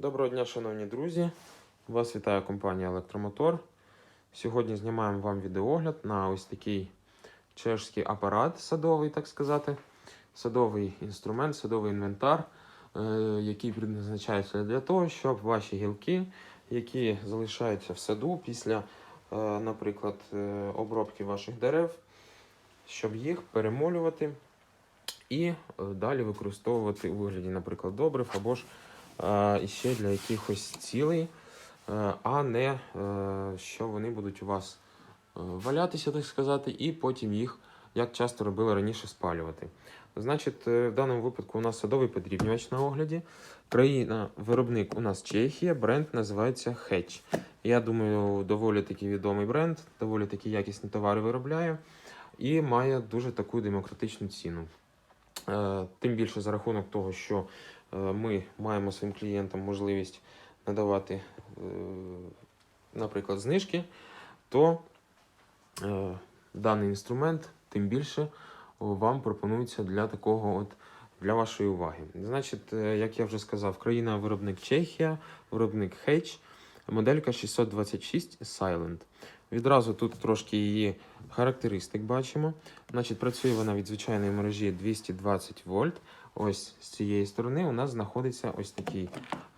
Доброго дня, шановні друзі! Вас вітає компанія Електромотор. Сьогодні знімаємо вам відеогляд на ось такий чешський апарат садовий, так сказати. Садовий інструмент, садовий інвентар, е, який призначається для того, щоб ваші гілки, які залишаються в саду після, е, наприклад, е, обробки ваших дерев, щоб їх перемолювати і далі використовувати у вигляді, наприклад, добрив або ж е, ще для якихось цілей, е, а не е, що вони будуть у вас е, валятися, так сказати, і потім їх, як часто робили раніше, спалювати. Значить, в даному випадку у нас садовий подрібнювач на огляді. Країна-виробник у нас Чехія, бренд називається Hedge. Я думаю, доволі таки відомий бренд, доволі таки якісні товари виробляє і має дуже таку демократичну ціну. Тим більше за рахунок того, що ми маємо своїм клієнтам можливість надавати, е, наприклад, знижки, то е, даний інструмент тим більше вам пропонується для такого от для вашої уваги. Значить, е, як я вже сказав, країна-виробник Чехія, виробник Hedge, моделька 626 Silent. Відразу тут трошки її характеристик бачимо. Значить, працює вона від звичайної мережі 220 вольт. Ось з цієї сторони у нас знаходиться ось такий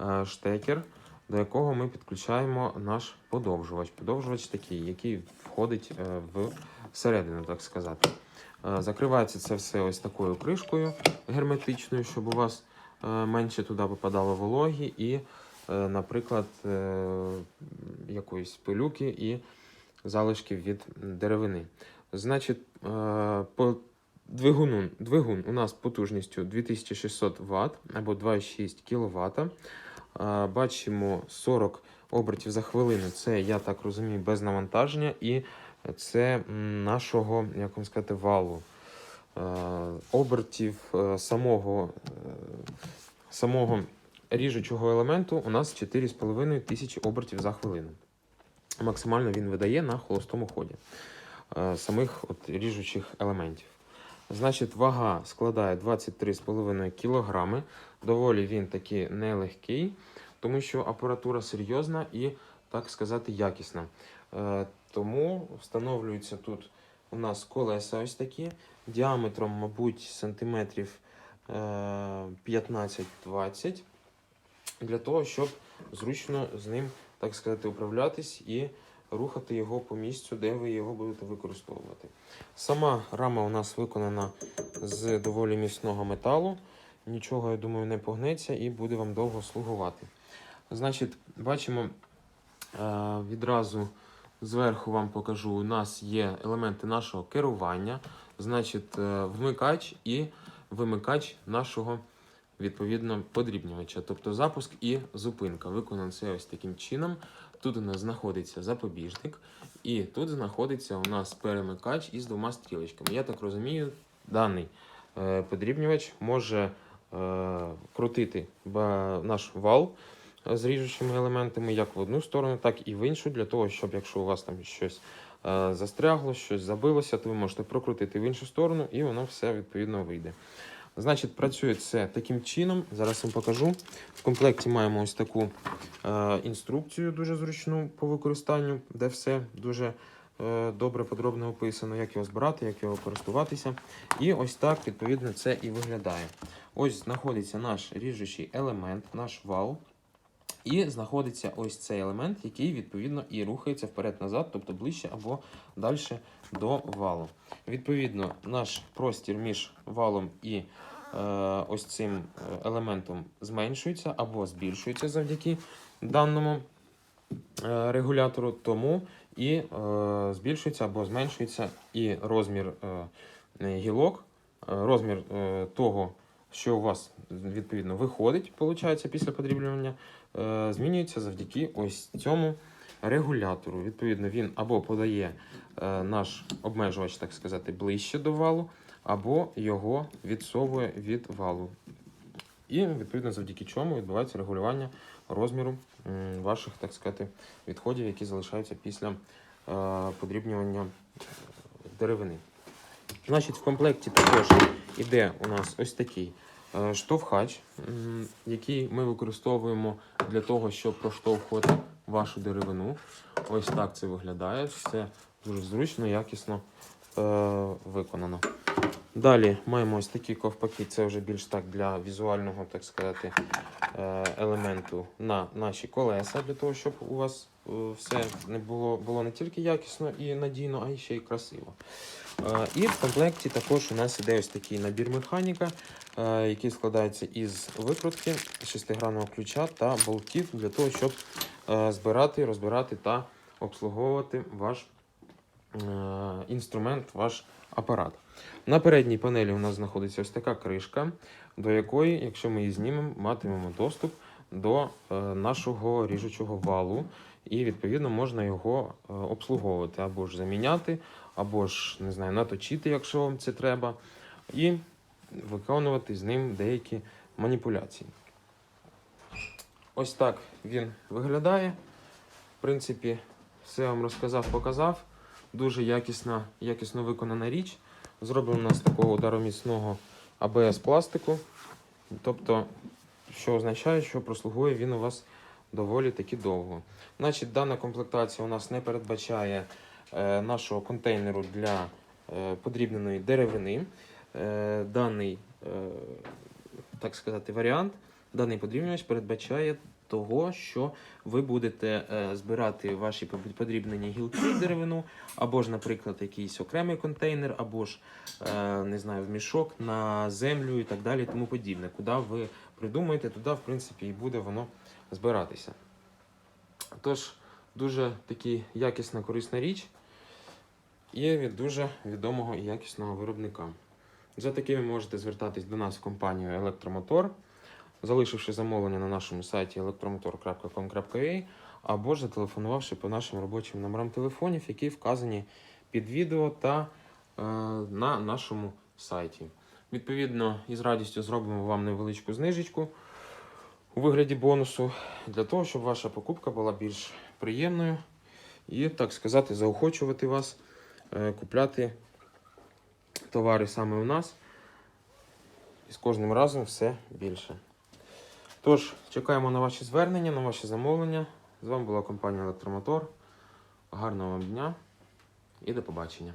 е, штекер, до якого ми підключаємо наш подовжувач. Подовжувач такий, який входить е, в середину, так сказати. Е, закривається це все ось такою кришкою герметичною, щоб у вас менше туди попадало вологі і, наприклад, якоїсь пилюки і залишків від деревини. Значить, е, по двигуну, двигун у нас потужністю 2600 Вт або 2,6 кВт. Е, Бачимо 40 обертів за хвилину. Це, я так розумію, без навантаження, і це нашого, як вам сказати, валу. Е, Обертів самого, самого ріжучого елементу у нас 4,5 тисячі обертів за хвилину. Максимально він видає на холостому ході е, самих от ріжучих елементів. Значить, вага складає 23,5 кг. Доволі він таки нелегкий, тому що апаратура серйозна і, так сказати, якісна. Е, Тому встановлюються тут у нас колеса ось такі, діаметром, мабуть, сантиметрів е, 15-20, для того, щоб зручно з ним, так сказати, управлятись і рухати його по місцю, де ви його будете використовувати. Сама рама у нас виконана з доволі міцного металу. Нічого, я думаю, не погнеться і буде вам довго слугувати. Значить, бачимо е, відразу зверху вам покажу. У нас є елементи нашого керування, значить, е, вмикач і вимикач нашого відповідно подрібнювача, тобто запуск і зупинка. Виконано це ось таким чином. Тут у нас знаходиться запобіжник, і тут знаходиться у нас перемикач із двома стрілочками. Я так розумію, даний е, подрібнювач може е, крутити наш вал е, з ріжучими елементами як в одну сторону, так і в іншу, для того, щоб якщо у вас там щось застрягло, щось забилося, то ви можете прокрутити в іншу сторону, і воно все відповідно вийде. Значить, працює це таким чином. Зараз вам покажу. В комплекті маємо ось таку е, інструкцію дуже зручну по використанню, де все дуже е, добре, подробно описано, як його збирати, як його користуватися. І ось так, відповідно, це і виглядає. Ось знаходиться наш ріжучий елемент, наш вал. І знаходиться ось цей елемент, який відповідно і рухається вперед-назад, тобто ближче або далі до валу. Відповідно, наш простір між валом і е, ось цим е, елементом зменшується або збільшується завдяки даному е, регулятору, тому і е, збільшується або зменшується і розмір е, гілок, е, розмір е, того, що у вас відповідно виходить, виходить, після подріблювання, змінюється завдяки ось цьому регулятору. Відповідно, він або подає е, наш обмежувач, так сказати, ближче до валу, або його відсовує від валу. І відповідно завдяки чому відбувається регулювання розміру ваших, так сказати, відходів, які залишаються після е, подрібнювання деревини. Значить, в комплекті також іде у нас ось такий е, штовхач, який ми використовуємо для того, щоб проштовхувати вашу деревину. Ось так це виглядає. Все дуже зручно, якісно е, виконано. Далі маємо ось такі ковпаки. Це вже більш так для візуального, так сказати, е, елементу на наші колеса, для того, щоб у вас е, все не було, було не тільки якісно і надійно, а ще й красиво. Е, І в комплекті також у нас іде ось такий набір механіка, який складається із викрутки, шестигранного ключа та болтів для того, щоб збирати, розбирати та обслуговувати ваш інструмент, ваш апарат. На передній панелі у нас знаходиться ось така кришка, до якої, якщо ми її знімемо, матимемо доступ до е, нашого ріжучого валу, і відповідно можна його е, обслуговувати або ж заміняти, або ж не знаю, наточити, якщо вам це треба, і виконувати з ним деякі маніпуляції. Ось так він виглядає. В принципі, все вам розказав, показав. Дуже якісна, якісно виконана річ. Зроблено з такого удароміцного АБС пластику. Тобто, що означає, що прослугує він у вас доволі таки довго. Значить, дана комплектація у нас не передбачає е, нашого контейнеру для е, подрібненої деревини. Е, даний, е, так сказати, варіант, даний подрібнювач передбачає того, що ви будете е, збирати ваші подрібнені гілки деревину, або ж, наприклад, якийсь окремий контейнер, або ж е, не знаю, в мішок на землю і так далі, тому подібне. Куди ви придумаєте, туди, в принципі, і буде воно збиратися. Тож, дуже таки якісна, корисна річ і від дуже відомого і якісного виробника. За такими можете звертатись до нас в компанію Електромотор, залишивши замовлення на нашому сайті electromotor.com.ua або ж зателефонувавши по нашим робочим номерам телефонів, які вказані під відео та е, на нашому сайті. Відповідно, із радістю зробимо вам невеличку знижечку у вигляді бонусу для того, щоб ваша покупка була більш приємною і, так сказати, заохочувати вас е, купляти товари саме у нас. І з кожним разом все більше. Тож, чекаємо на ваші звернення, на ваші замовлення. З вами була компанія Електромотор. Гарного вам дня і до побачення.